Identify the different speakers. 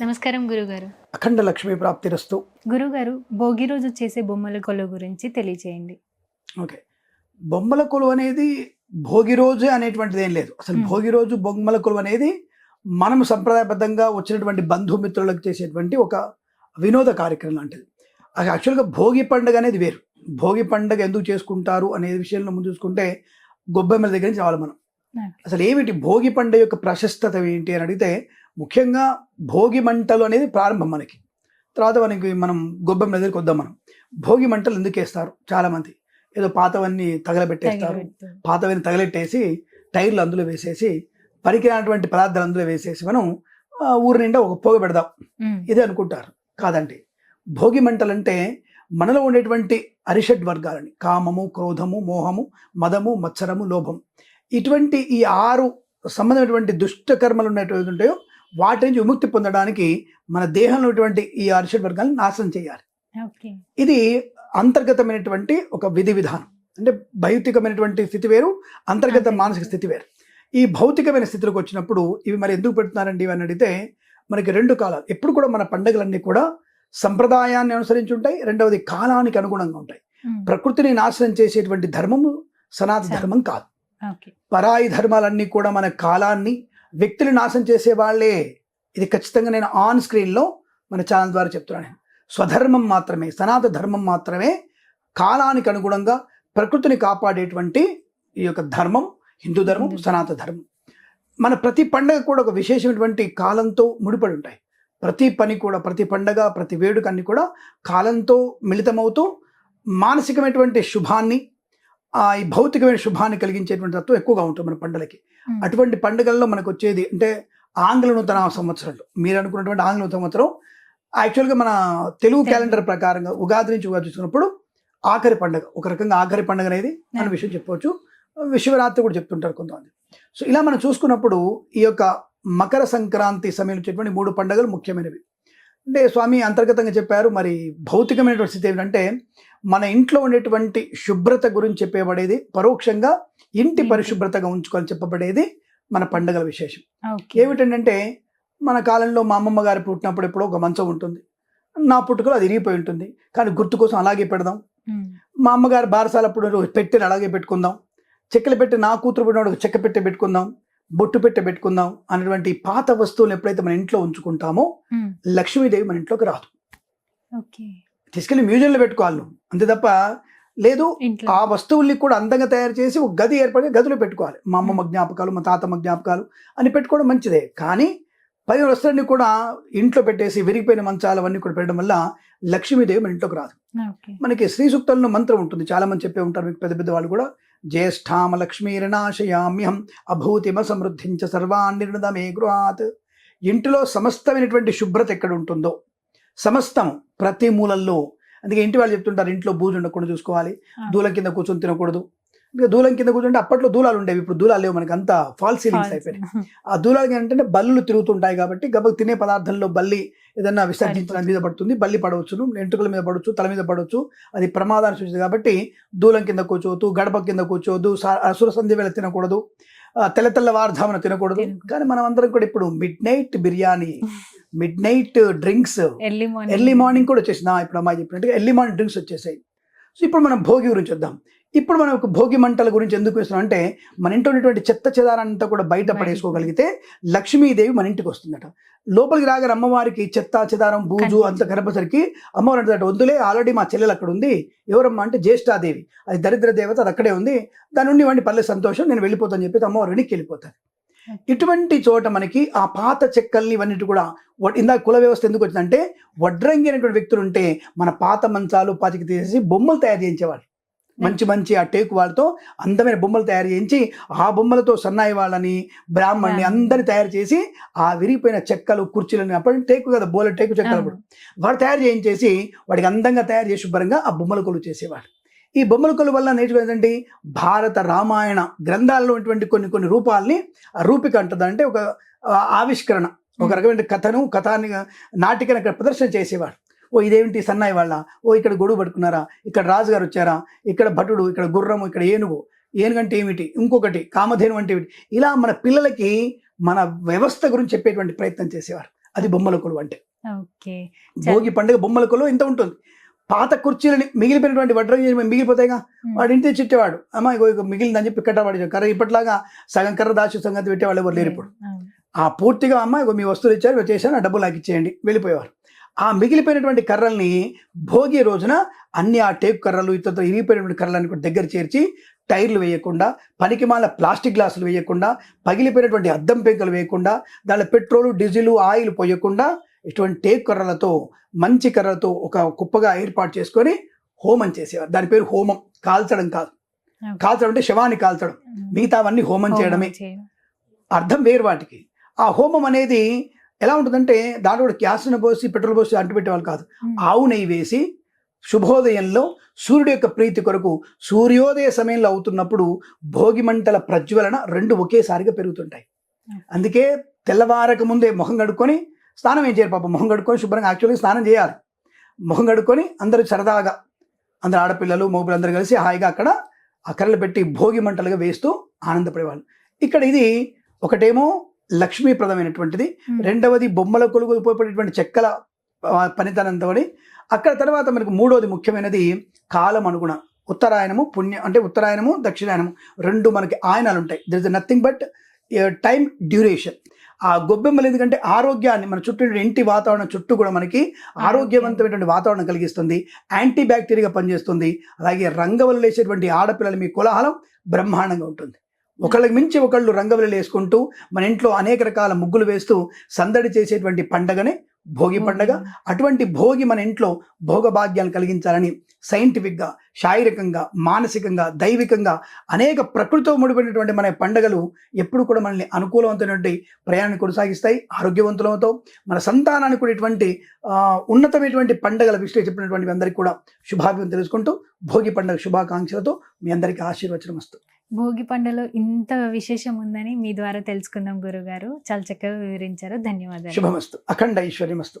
Speaker 1: నమస్కారం గురుగారు.
Speaker 2: అఖండ లక్ష్మీ ప్రాప్తిరస్తు
Speaker 1: గురుగారు భోగి రోజు చేసే బొమ్మల కొలువు గురించి తెలియచేయండి.
Speaker 2: ఓకే. బొమ్మల కొలువు అనేది భోగి రోజు అనేటువంటిది ఏం లేదు. అసలు. భోగి రోజు బొమ్మల కొలువు అనేది మనం సంప్రదాయబద్ధంగా వచ్చినటువంటి బంధుమిత్రులకు చేసేటువంటి ఒక వినోద కార్యక్రమం లాంటిది. అది యాక్చువల్గా భోగి పండుగ అనేది వేరు. భోగి పండుగ ఎందుకు చేసుకుంటారు అనే విషయంలో ముందు చూసుకుంటే గొబ్బెమ్మల దగ్గర నుంచి రావాలి మనం. అసలు ఏమిటి భోగి పండుగ యొక్క ప్రశస్తత ఏంటి అని అడిగితే ముఖ్యంగా భోగి మంటలు అనేది ప్రారంభం మనకి. తర్వాత మనకి మనం గొబ్బెమ్మల దగ్గరికి వద్దాం మనం. భోగి మంటలు ఎందుకు వేస్తారు? చాలా మంది ఏదో పాతవన్నీ తగలబెట్టేస్తారు. పాతవన్నీ తగలెట్టేసి టైర్లు అందులో వేసేసి పనికిరానటువంటి పదార్థాలు అందులో వేసేసి మనం ఊరి నిండా ఒక పోగ పెడదాం. ఇదే అనుకుంటారు. కాదండి. భోగి మంటలంటే మనలో ఉండేటువంటి అరిషడ్ వర్గాలని. కామము క్రోధము మోహము మదము మత్సరము లోభం. ఇటువంటి ఈ ఆరు సంబంధమైనటువంటి దుష్ట కర్మలు ఉన్నటువంటి ఉంటాయో వాటి నుంచి విముక్తి పొందడానికి మన దేహంలో ఉన్నటువంటి ఈ అరిషడ్ వర్గాలను నాశనం చేయాలి. ఇది అంతర్గతమైనటువంటి ఒక విధి విధానం. అంటే భౌతికమైనటువంటి స్థితి వేరు అంతర్గత
Speaker 1: అంతే.
Speaker 2: మానసిక స్థితి వేరు. ఈ భౌతికమైన స్థితిలోకి వచ్చినప్పుడు ఇవి మరి ఎందుకు పెడుతున్నారండి ఇవి అని అడిగితే మనకి రెండు కాలాలు ఎప్పుడు కూడా మన పండుగలన్నీ కూడా సంప్రదాయాన్ని అనుసరించి ఉంటాయి రెండవది కాలానికి అనుగుణంగా ఉంటాయి. ప్రకృతిని నాశనం చేసేటువంటి ధర్మము సనాతన. ధర్మం కాదు. పరాయి ధర్మాలన్నీ కూడా మన కాలాన్ని వ్యక్తిని నాశనం చేసే వాళ్ళే. ఇది ఖచ్చితంగా నేను ఆన్ స్క్రీన్లో మన ఛానల్ ద్వారా చెప్తున్నాను. నేను స్వధర్మం మాత్రమే సనాతన ధర్మం మాత్రమే కాలానికి అనుగుణంగా ప్రకృతిని కాపాడేటువంటి ఈ యొక్క ధర్మం హిందూ ధర్మం
Speaker 1: హిందూ
Speaker 2: సనాతన ధర్మం. మన ప్రతి పండగ కూడా ఒక విశేషమైనటువంటి కాలంతో ముడిపడి ఉంటాయి. ప్రతి పని కూడా ప్రతి పండగ ప్రతి వేడుక అన్ని కూడా కాలంతో మిళితమవుతూ మానసికమైనటువంటి శుభాన్ని ఆ ఈ భౌతికమైన శుభాన్ని కలిగించేటువంటి తత్వం ఎక్కువగా ఉంటుంది మన పండుగలకి అటువంటి పండుగల్లో మనకు వచ్చేది అంటే ఆంగ్ల నూతన సంవత్సరంలో. మీరు అనుకున్నటువంటి ఆంగ్ల నూతన సంవత్సరం యాక్చువల్గా మన తెలుగు. క్యాలెండర్ ప్రకారంగా ఉగాది నుంచి ఉగాది చూసుకున్నప్పుడు ఆఖరి పండుగ ఒక రకంగా ఆఖరి పండుగ అనేది అనే
Speaker 1: Yeah.
Speaker 2: విషయం చెప్పవచ్చు. విశ్వరాత్రి కూడా చెప్తుంటారు కొంతమంది. సో ఇలా మనం చూసుకున్నప్పుడు ఈ యొక్క మకర సంక్రాంతి సమయంలో వచ్చేటువంటి మూడు పండుగలు ముఖ్యమైనవి. అంటే స్వామి అంతర్గతంగా చెప్పారు మరి భౌతికమైనటువంటి స్థితి ఏమిటంటే మన ఇంట్లో ఉండేటువంటి శుభ్రత గురించి చెప్పబడేది పరోక్షంగా ఇంటి. పరిశుభ్రతగా ఉంచుకోవాలని చెప్పబడేది మన పండుగల విశేషం. ఏమిటంటే మన కాలంలో మా అమ్మమ్మ గారు పుట్టినప్పుడు ఎప్పుడో ఒక మంచం ఉంటుంది. నా పుట్టుకలో అది ఇరిగిపోయి ఉంటుంది. కానీ గుర్తు కోసం అలాగే పెడదాం. మా అమ్మగారు బారసాలప్పుడు పెట్టెని అలాగే పెట్టుకుందాం. చెక్కలు పెట్టి నా కూతురు పుట్టినప్పుడు ఒక చెక్క పెట్టె పెట్టుకుందాం. బొట్టు పెట్టె పెట్టుకుందాం అనేటువంటి పాత వస్తువులు ఎప్పుడైతే మన ఇంట్లో ఉంచుకుంటామో లక్ష్మీదేవి మన ఇంట్లోకి రాదు.
Speaker 1: ఓకే.
Speaker 2: తీసుకెళ్ళి మ్యూజియంలో పెట్టుకోవాలి నువ్వు. అంతే తప్ప లేదు ఆ వస్తువుల్ని కూడా అందంగా తయారు చేసి ఒక గది ఏర్పడి గదిలో పెట్టుకోవాలి. మా అమ్మమ్మ జ్ఞాపకాలు మా తాతమ్మ జ్ఞాపకాలు అని పెట్టుకోవడం మంచిదే. కానీ పై వస్తువులన్నీ కూడా ఇంట్లో పెట్టేసి విరిగిపోయిన మంచాలు అవన్నీ కూడా పెట్టడం వల్ల లక్ష్మీదేవి మన ఇంట్లోకి రాదు. మనకి శ్రీ సూక్తంలో మంత్రం ఉంటుంది. చాలా మంది చెప్పే ఉంటారు మీకు పెద్ద పెద్ద వాళ్ళు కూడా జ్యేష్ఠామ లక్ష్మీరనాశయామ్యహం అభూతిమ సమృద్ధించ సర్వాన్నిర్ణదమే గృహాత్. ఇంటిలో సమస్తమైనటువంటి శుభ్రత ఎక్కడ ఉంటుందో సమస్తం ప్రతి మూలల్లో. అందుకే ఇంటి వాళ్ళు చెప్తుంటారు ఇంట్లో బూజు ఉండకుండా చూసుకోవాలి. దూలం కింద కూర్చొని తినకూడదు. ఇంకా దూలం కింద కూర్చుంటే అప్పట్లో దూలాలు ఉండేవి ఇప్పుడు దూలాలు లేవు మనకి. అంతా ఫాల్ సీలింగ్స్ అయిపోయినాయి. ఆ దూలాలకి ఏంటంటే బల్లులు తిరుగుతుంటాయి కాబట్టి గబక్ తినే పదార్థంలో బల్లి ఏదన్నా విసర్జించడం మీద పడుతుంది. బల్లి పడవచ్చును ఎంటుకల మీద పడవచ్చు తల మీద పడవచ్చు. అది ప్రమాదాన్ని సూచిస్తుంది కాబట్టి దూలం కింద కూర్చోవద్దు గడప కింద కూర్చోవద్దు అసుర సంధి వేళ తినకూడదు. తెల్ల తెల్ల వార్ధామన తినకూడదు. కానీ మనం అందరం కూడా ఇప్పుడు midnight biryani midnight drinks
Speaker 1: early morning
Speaker 2: early morning కూడా వచ్చేసింది. ఇప్పుడు అమ్మాయి చెప్పినట్టుగా ఎర్లీ మార్నింగ్ డ్రింక్స్ వచ్చేసాయి. సో ఇప్పుడు మనం భోగి గురించి వద్దాం ఇప్పుడు మనం ఒక భోగి మంటల గురించి ఎందుకు వేస్తున్నాం అంటే మన ఇంట్లో ఉన్నటువంటి చెత్త చెదారంతా కూడా బయట. పడేసుకోగలిగితే లక్ష్మీదేవి మన ఇంటికి వస్తుందట. లోపలికి రాగానే అమ్మవారికి చెత్త చెదారం బూజు. అంత గర్భసరికి అమ్మవారు అంటారు వద్దులే ఆల్రెడీ మా చెల్లెలు అక్కడ ఉంది. ఎవరమ్మా? అంటే జ్యేష్ఠాదేవి. అది దరిద్ర దేవత అది అక్కడే ఉంది. దాని నుండి ఇవ్వండి పల్లె సంతోషం నేను వెళ్ళిపోతాను చెప్పి అమ్మవారు వెనక్కి వెళ్ళిపోతారు. ఇటువంటి చోట మనకి ఆ పాత చెక్కల్ని ఇవన్నిటి కూడా ఇందాక కుల వ్యవస్థ ఎందుకు వచ్చిందంటే వడ్రంగి అనేటువంటి వ్యక్తులు ఉంటే మన పాత మంచాలు పాతికి తీసేసి బొమ్మలు తయారు చేయించేవాళ్ళు. మంచి మంచి ఆ టేకు వాళ్ళతో అందమైన బొమ్మలు తయారు చేయించి ఆ బొమ్మలతో సన్నాయి వాళ్ళని బ్రాహ్మణ్ణి
Speaker 1: బ్రాహ్మణ్.
Speaker 2: అందరిని తయారు చేసి ఆ విరిగిపోయిన చెక్కలు కుర్చీలని అప్పుడు టేకు కదా బోల టేకు చెక్కలు అప్పుడు. వాడు తయారు చేయించేసి వాడికి అందంగా తయారు చేసి శుభ్రంగా ఆ బొమ్మల కొలు చేసేవాడు. ఈ బొమ్మల కొలు వల్ల నేర్చుకునేదండి భారత రామాయణ గ్రంథాల్లో ఉన్నటువంటి కొన్ని కొన్ని రూపాలని రూపిక అంటుంది అంటే ఒక ఆవిష్కరణ. ఒక రకమైన కథను కథాన్ని నాటికను అక్కడ ప్రదర్శన చేసేవాడు. ఓ ఇదేమిటి సన్నాయి వాళ్ళ? ఓ ఇక్కడ గొడుగు పట్టుకున్నారా? ఇక్కడ రాజుగారు వచ్చారా? ఇక్కడ భటుడు ఇక్కడ గుర్రము ఇక్కడ ఏనుగు. ఏనుగంటే ఏమిటి? ఇంకొకటి కామధేను అంటే ఏమిటి? ఇలా మన పిల్లలకి మన వ్యవస్థ గురించి చెప్పేటువంటి ప్రయత్నం చేసేవారు. అది బొమ్మల కొలువు అంటే. భోగి పండుగ బొమ్మల కొలువు ఇంత ఉంటుంది. పాత కుర్చీలని మిగిలిపోయినటువంటి వడ్రంగి మిగిలిపోతాయిగా? వాడు ఇంటి చిట్టేవాడు అమ్మ ఇగో మిగిలిందని చెప్పి కట్టవాడు కర్ర ఇప్పట్లాగా సగం కర్ర దాచి సంగతి పెట్టేవాళ్ళు ఎవరు లేరు ఇప్పుడు. ఆ పూర్తిగా అమ్మ ఇగో మీ వస్తువులు ఇచ్చారు చేశాను ఆ డబ్బులు నాకు ఇచ్చేయండి వెళ్ళిపోయేవారు. ఆ మిగిలిపోయినటువంటి కర్రల్ని భోగి రోజున అన్ని ఆ టేకు కర్రలు ఇతర ఇరిగిపోయినటువంటి కర్రలని కూడా దగ్గర చేర్చి టైర్లు వేయకుండా పనికిమాల ప్లాస్టిక్ గ్లాసులు వేయకుండా పగిలిపోయినటువంటి అద్దం పెంకలు వేయకుండా దానిలో పెట్రోల్ డీజిల్ ఆయిల్ పోయకుండా ఇటువంటి టేకు కర్రలతో మంచి కర్రలతో ఒక కుప్పగా ఏర్పాటు చేసుకొని హోమం చేసేవారు. దాని పేరు హోమం. కాల్చడం కాదు. కాల్చడం అంటే శవాన్ని కాల్చడం. మిగతావన్నీ హోమం చేయడమే. అర్థం వేరు వాటికి. ఆ హోమం అనేది ఎలా ఉంటుందంటే దాంట్లో కూడా గ్యాస్ను పోసి పెట్రోల్ పోసి అంటు పెట్టేవాళ్ళు కాదు. ఆవు నెయ్యి వేసి శుభోదయంలో సూర్యుడి యొక్క ప్రీతి కొరకు సూర్యోదయ సమయంలో అవుతున్నప్పుడు భోగి మంటల ప్రజ్వలన రెండు ఒకేసారిగా పెరుగుతుంటాయి. అందుకే తెల్లవారక ముందే మొహం కడుక్కొని స్నానం ఏం చేయరు పాప? మొహం కడుక్కొని శుభ్రంగా యాక్చువల్గా స్నానం చేయాలి. మొహం కడుక్కొని అందరూ సరదాగా అందరు ఆడపిల్లలు మగపిల్లలు అందరూ కలిసి హాయిగా అక్కడ ఆ కర్రలు పెట్టి భోగి మంటలుగా వేస్తూ ఆనందపడేవాళ్ళు. ఇక్కడ ఇది ఒకటేమో లక్ష్మీప్రదమైనటువంటిది. రెండవది బొమ్మల కొలుగు ఉపయోగపడేటువంటి చెక్కల పనితనంతో అక్కడ తర్వాత మనకు మూడోది ముఖ్యమైనది కాలం అనుగుణ. ఉత్తరాయణము పుణ్య అంటే ఉత్తరాయణము దక్షిణాయనము రెండు మనకి ఆయనాలు ఉంటాయి there is nothing but time duration ఆ గొబ్బెమ్మలు ఎందుకంటే ఆరోగ్యాన్ని మన చుట్టూ ఇంటి వాతావరణం చుట్టూ కూడా మనకి ఆరోగ్యవంతమైనటువంటి వాతావరణం కలిగిస్తుంది. యాంటీ బ్యాక్టీరియా పనిచేస్తుంది. అలాగే రంగవల్లు వేసేటువంటి ఆడపిల్లలు మీ కోలాహలం బ్రహ్మాండంగా ఉంటుంది. ఒకళ్ళకి మించి ఒకళ్ళు రంగవల్లులు వేసుకుంటూ మన ఇంట్లో అనేక రకాల ముగ్గులు వేస్తూ సందడి చేసేటువంటి పండగనే భోగి పండగ. అటువంటి భోగి మన ఇంట్లో భోగభాగ్యాలు కలిగించాలని సైంటిఫిక్గా శారీరకంగా మానసికంగా దైవికంగా అనేక ప్రకృతితో ముడిపడినటువంటి మన పండగలు ఎప్పుడు కూడా మనల్ని అనుకూలవంతమైనటువంటి ప్రయాణాన్ని కొనసాగిస్తాయి. ఆరోగ్యవంతులవుతాం. మన సంతానానికి కూడా ఇటువంటి ఆ, ఉన్నతమైనటువంటి పండగల విషయం చెప్పినటువంటి అందరికీ కూడా శుభాభివం తెలుసుకుంటూ భోగి పండుగ శుభాకాంక్షలతో మీ అందరికీ ఆశీర్వచనం వస్తుంది.
Speaker 1: భోగి పండుగలో ఇంత విశేషం ఉందని మీ ద్వారా తెలుసుకుందాం గురుగారు. చాలా చక్కగా వివరించారు. ధన్యవాదాలు.
Speaker 2: శుభమస్తు. అఖండ ఐశ్వర్యమస్తు.